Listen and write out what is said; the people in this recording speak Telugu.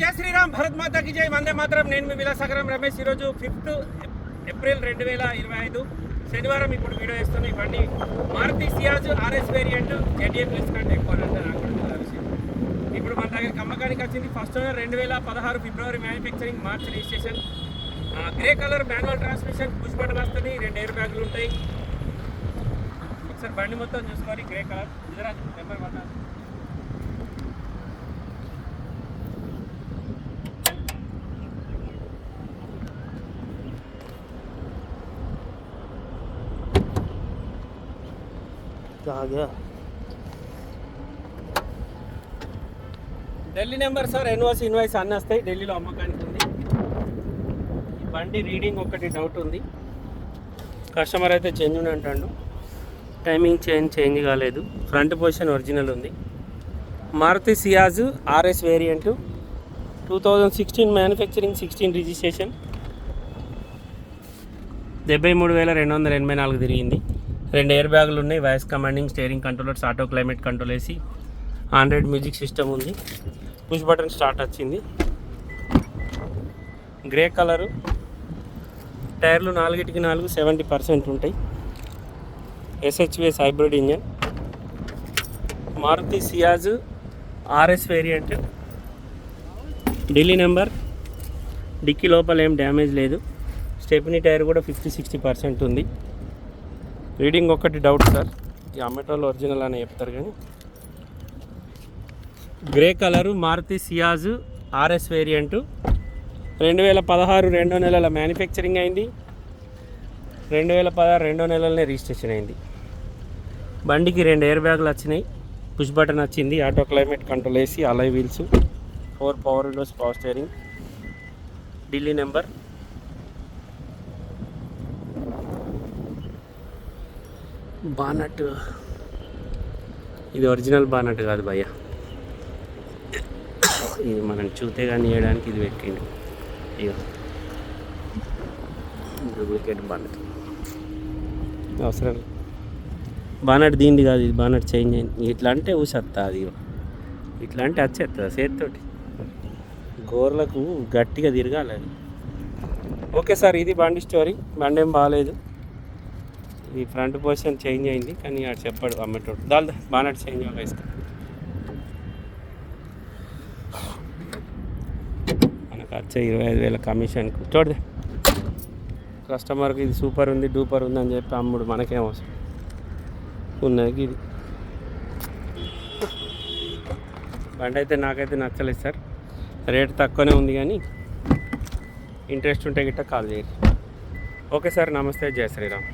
జై శ్రీరామ్ భరత్ మాతాకి జై. వందే మాత్రం. నేను మీ విలాసాగరం రమేష్. ఈరోజు ఫిఫ్త్ ఏప్రిల్ రెండు వేల ఇరవై ఐదు. శనివారం ఇప్పుడు వీడియో చేస్తున్న ఇవన్నీ Maruti Ciaz RS variant Z A plus కంటే ఎక్కువ విషయం. ఇప్పుడు మన దగ్గర అమ్మకానికి వచ్చింది. ఫస్ట్ ఓనర్ రెండు వేల పదహారు ఫిబ్రవరి manufacturing March registration. Grey colour manual transmission push button వస్తుంది. రెండు ఎయిర్ బ్యాగులు ఉంటాయి. ఒకసారి బండి మొత్తం చూసుకోవాలి grey colour. Gujarat number one. Delhi number sir NOC invoice అన్నీ వస్తాయి. ఢిల్లీలో అమ్మకానికి ఉంది. ఈ బండి రీడింగ్ ఒకటి డౌట్ ఉంది. కస్టమర్ అయితే చేంజ్ ఉంది అంటాడు. టైమింగ్ చేంజ్ చేంజ్ కాలేదు. ఫ్రంట్ పొజిషన్ ఒరిజినల్ ఉంది. Maruti Ciaz RS variant two thousand sixteen manufacturing sixteen registration డెబ్బై మూడు వేల రెండు వందల ఎనభై నాలుగు తిరిగింది. రెండు ఎయిర్ బ్యాగులు ఉన్నాయి voice commanding steering controllers auto climate control వేసి ఆండ్రాయిడ్ మ్యూజిక్ సిస్టమ్ ఉంది. పుష్ బటన్ స్టార్ట్ వచ్చింది. గ్రే కలరు టైర్లు నాలుగిటికి నాలుగు సెవెంటీ పర్సెంట్ ఉంటాయి. SHVS hybrid engine Maruti Ciaz RS variant Delhi number dicky లోపల ఏం డ్యామేజ్ లేదు. స్టెప్నీ టైర్ కూడా ఫిఫ్టీ సిక్స్టీ పర్సెంట్ ఉంది. రీడింగ్ ఒకటి డౌట్ సార్. ఈ అమెటోల్ ఒరిజినల్ అని చెప్తారు కానీ. Grey colour Maruti Ciaz RS variant. రెండు వేల పదహారు రెండో నెలల మ్యానుఫ్యాక్చరింగ్ అయింది. రెండు వేల పదహారు రెండో నెలలనే రిజిస్ట్రేషన్ అయింది. బండికి రెండు ఎయిర్ బ్యాగులు వచ్చినాయి. పుష్ బటన్ వచ్చింది. ఆటో క్లైమేట్ కంట్రోల్ వేసి alloy wheels four power windows power steering. Delhi number bonnet ఇది ఒరిజినల్ బానట్ కాదు భయ్య. ఇది మనం చూతే కానీ వేయడానికి ఇది పెట్టిండు. ఇక డూప్లికేట్ బానట్ అవసరం. బానట్ దీనిది కాదు ఇది బానట్ చేంజ్ అయింది. ఇట్లా అంటే ఊసత్తా అది ఇట్లా అంటే వచ్చేస్తుంది చేతితోటి. గోర్లకు గట్టిగా తిరగాలి ఓకే సార్ ఇది బండి స్టోరీ. బండి ఏం బాగాలేదు ఈ ఫ్రంట్ పొజిషన్ చేంజ్ అయింది కానీ ఆడు చెప్పాడు అమ్మేటోడు దాల్ బానట్ చేంజ్ అవ్వాలి మనకు వచ్చే ఇరవై ఐదు వేల కమిషన్కు చూడదే కస్టమర్కి ఇది సూపర్ ఉంది డూపర్ ఉంది అని చెప్పి అమ్ముడు మనకేం అవసరం. ఉన్నది ఇది బండి అయితే నాకైతే నచ్చలేదు సార్. రేట్ తక్కువనే ఉంది కానీ ఇంట్రెస్ట్ ఉంటే గిట్ట కాల్ చేయరు ఓకే సార్ నమస్తే జయ శ్రీరామ్.